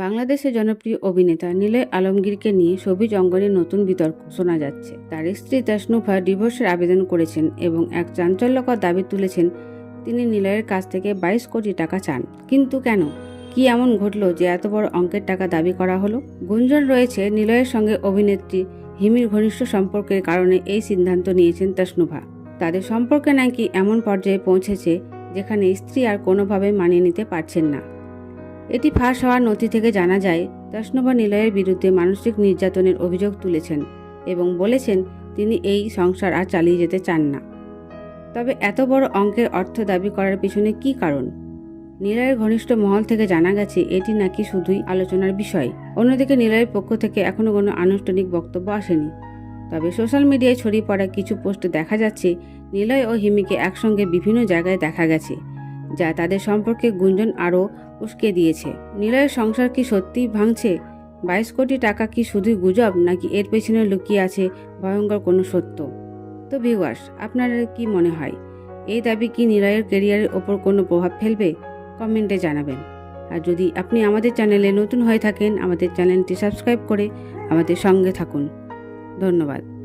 বাংলাদেশের জনপ্রিয় অভিনেতা নিলয় আলমগীরকে নিয়ে সবিজ অঙ্গনে নতুন বিতর্ক শোনা যাচ্ছে। তার স্ত্রী তাসনুফা ডিভোর্সের আবেদন করেছেন এবং এক চাঞ্চল্যকর দাবি তুলেছেন তিনি নিলয়ের কাছ থেকে বাইশ কোটি টাকা চান। কিন্তু কেন? কি এমন ঘটল যে এত বড় অঙ্কের টাকা দাবি করা হলো? গুঞ্জন রয়েছে নিলয়ের সঙ্গে অভিনেত্রী হিমির ঘনিষ্ঠ সম্পর্কের কারণে এই সিদ্ধান্ত নিয়েছেন তাসনুভা। তাদের সম্পর্কে নাকি এমন পর্যায়ে পৌঁছেছে যেখানে স্ত্রী আর কোনোভাবে মানিয়ে নিতে পারছেন না। এটি ফাঁস হওয়ার নথি থেকে জানা যায় তাসনুভা নিলয়ের বিরুদ্ধে মানসিক নির্যাতনের অভিযোগ তুলেছেন এবং বলেছেন তিনি এই সংসার আর চালিয়ে যেতে চান না। তবে এত বড় অঙ্কের অর্থ দাবি করার পিছনে কি কারণ? নিলয়ের ঘনিষ্ঠ মহল থেকে জানা গেছে, এটি নাকি শুধুই আলোচনার বিষয়। অন্যদিকে নিলয়ের পক্ষ থেকে এখনও কোনো আনুষ্ঠানিক বক্তব্য আসেনি। তবে সোশ্যাল মিডিয়ায় ছড়িয়ে পড়া কিছু পোস্টে দেখা যাচ্ছে, নিলয় ও হিমিকে একসঙ্গে বিভিন্ন জায়গায় দেখা গেছে। যা তাদের সম্পর্কে গুঞ্জন আরও উস্কে দিয়েছে। নিলয়ের সংসার কি সত্যিই ভাঙছে? বাইশ কোটি টাকা কি শুধুই গুজব, নাকি এর পেছনে লুকিয়ে আছে ভয়ঙ্কর কোনো সত্য? তো ভিউয়ার্স আপনার কি মনে হয়? এই দাবি কি নিলয়ের কেরিয়ারের ওপর কোনো প্রভাব ফেলবে? কমেন্টে জানাবেন। আর যদি আপনি আমাদের চ্যানেলে নতুন হয়ে থাকেন, আমাদের চ্যানেলটি সাবস্ক্রাইব করে আমাদের সঙ্গে থাকুন। ধন্যবাদ।